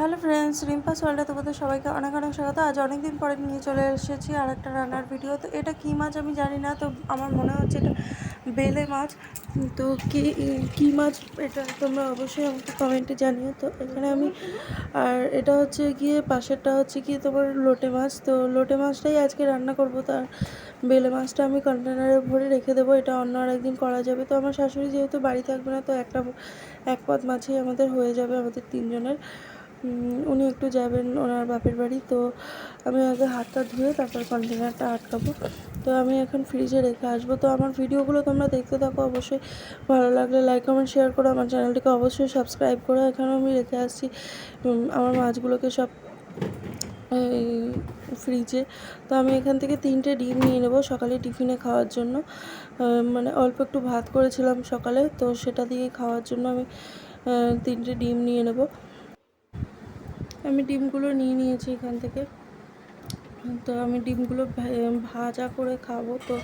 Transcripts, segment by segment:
Hello friends, রিম্পাস ওয়ার্ল্ডে তোমাদের সবাইকে অনেক অনেক স্বাগত। আজ অনেক দিন পরে নিয়ে চলে এসেছি আর একটা রান্নার ভিডিও তো এটা কী মাছ আমি জানি না, তো আমার মনে হচ্ছে এটা বেলে মাছ। তো কী কী মাছ এটা তোমরা অবশ্যই আমাকে কমেন্টে জানিও। তো এখানে আমি, আর এটা হচ্ছে গিয়ে পাশেরটা হচ্ছে গিয়ে তোমার লোটে মাছ। তো লোটে মাছটাই আজকে রান্না করব তার বেলে মাছটা আমি কন্টেনারে ভরে রেখে দেবো। এটা অন্য আর একদিন করা যাবে। তো আমার শাশুড়ি যেহেতু বাড়ি থাকবে না, তো একটা, এক পদ মাছই আমাদের হয়ে যাবে আমাদের তিনজনের। উনি একটু যাবেন ওনার বাপের বাড়ি, তো আমি আগে হাতটা ধুয়ে তারপর কন্টেনারটা আটকাবো। তো আমি এখন ফ্রিজে রেখে আসব। তো আমার ভিডিওগুলো তোমরা দেখতে থাকো অবশ্যই। ভালো লাগলে লাইক কমেন্ট শেয়ার করো আমার চ্যানেলটিকে অবশ্যই সাবস্ক্রাইব করো এখানেও আমি রেখে আসছি। আমার মাছগুলোকে সব ফ্রিজে তো আমি এখান থেকে তিনটে ডিম নিয়ে নেব সকালে টিফিনে খাওয়ার জন্য। মানে অল্প একটু ভাত করেছিলাম সকালে, তো সেটা দিয়ে খাওয়ার জন্য আমি তিনটে ডিম নিয়ে নেব। আমি ডিমগুলো নিয়ে নিয়েছি এখান থেকে। তো আমি ডিমগুলো ভাজা করে খাব। তো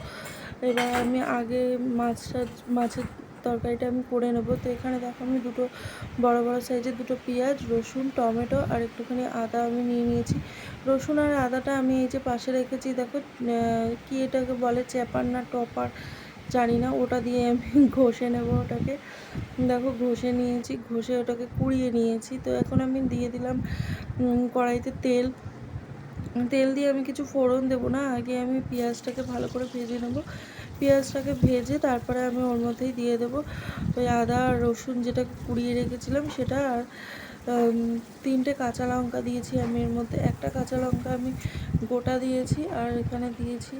এবার আমি আগে মাছটা মাছের তরকারিটা আমি করে নেব। তো এখানে দেখো আমি দুটো বড় বড় সাইজের দুটো পেঁয়াজ, রসুন, টমেটো আর একটুখানি আদা আমি নিয়ে নিয়েছি। রসুন আর আদাটা আমি এই যে পাশে রেখেছি, দেখো কি এটাকে বলে চ্যাপার না টপার? জানি না, ওটা দিয়ে আমি ঘষে নেব ওটাকে। দেখো, ঘষে নিয়েছি, ঘষে ওটাকে কুড়িয়ে নিয়েছি। তো এখন আমি দিয়ে দিলাম কড়াইতে তেল। তেল দিয়ে আমি কিছু ফোড়ন দেবো না, আগে আমি পেঁয়াজটাকে ভালো করে ভেজে নেব। পেঁয়াজটাকে ভেজে তারপরে আমি ওর মধ্যেই দিয়ে দেবো। ওই আদা আর রসুন যেটা কুড়িয়ে রেখেছিলাম সেটা আর তিনটে কাঁচা লঙ্কা দিয়েছি আমি এর মধ্যে। একটা কাঁচা লঙ্কা আমি গোটা দিয়েছি আর এখানে দিয়েছি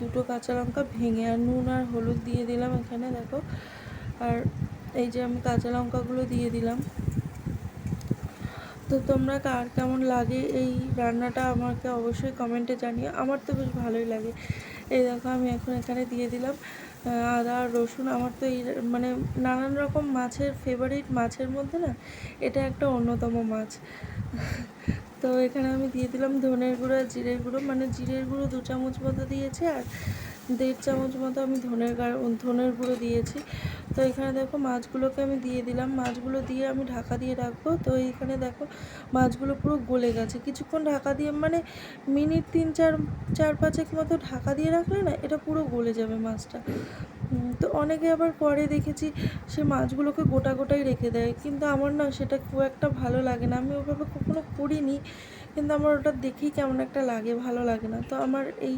দুটো কাঁচা লঙ্কা ভেঙে আর নুন আর হলুদ দিয়ে দিলাম এখানে, দেখো। আর এই যে আমি কাঁচা লঙ্কাগুলো দিয়ে দিলাম। তো তোমরা কার কেমন লাগে এই রান্নাটা আমাকে অবশ্যই কমেন্টে জানিও। আমার তো বেশ ভালোই লাগে। এই দেখো, আমি এখন এখানে দিয়ে দিলাম আদা, রসুন। আমার তো এই মানে নানান রকম মাছের ফেভারিট মাছের মধ্যে না, এটা একটা অন্যতম মাছ। তো এখানে আমি দিয়ে দিলাম ধনের গুঁড়ো আর জিরের গুঁড়ো। মানে জিরের গুঁড়ো দু চামচ মতো দিয়েছি আর দেড় চামচ মতো আমি ধনের ধনের গুঁড়ো দিয়েছি। তো এখানে দেখো মাছগুলোকে আমি দিয়ে দিলাম। মাছগুলো দিয়ে আমি ঢাকা দিয়ে রাখব। তো এইখানে দেখো মাছগুলো পুরো গলে গেছে। কিছুক্ষণ ঢাকা দিয়ে মানে মিনিট তিন, চার চার পাঁচেক মতো ঢাকা দিয়ে রাখলে না এটা পুরো গলে যাবে মাছটা। তো অনেকে আবার পরে দেখেছি সে মাছগুলোকে গোটা গোটাই রেখে দেয়। কিন্তু আমার না সেটা খুব একটা ভালো লাগে না। আমি ওভাবে কখনো করিনি। কিন্তু আমার ওটা দেখেই কেমন একটা লাগে, ভালো লাগে না। তো আমার এই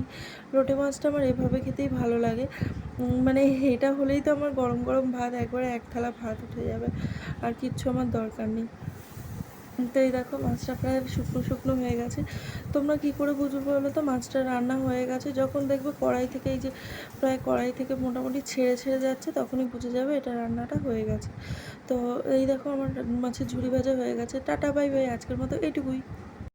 লোটে মাছটা আমার এভাবে খেতেই ভালো লাগে। মানে এটা হলেই তো আমার গরম গরম ভাত, একবারে এক থালা ভাত উঠে যাবে, আর কিচ্ছু আমার দরকার নেই। তো এই দেখো, মাছটা প্রায় শুকনো শুকনো হয়ে গেছে। তোমরা কি করে বুঝবে বলো তো? মাছটা রান্না হয়ে গেছে, যখন দেখবে কড়াই থেকে এই যে প্রায় কড়াই থেকে মোটামুটি ছেড়ে ছেড়ে যাচ্ছে, তখনই বুঝে যাবে এটা রান্নাটা হয়ে গেছে। তো এই দেখো, আমার মাছের ঝুড়ি ভাজা হয়ে গেছে। টাটা, বাই বাই, আজকের মতো এইটুকুই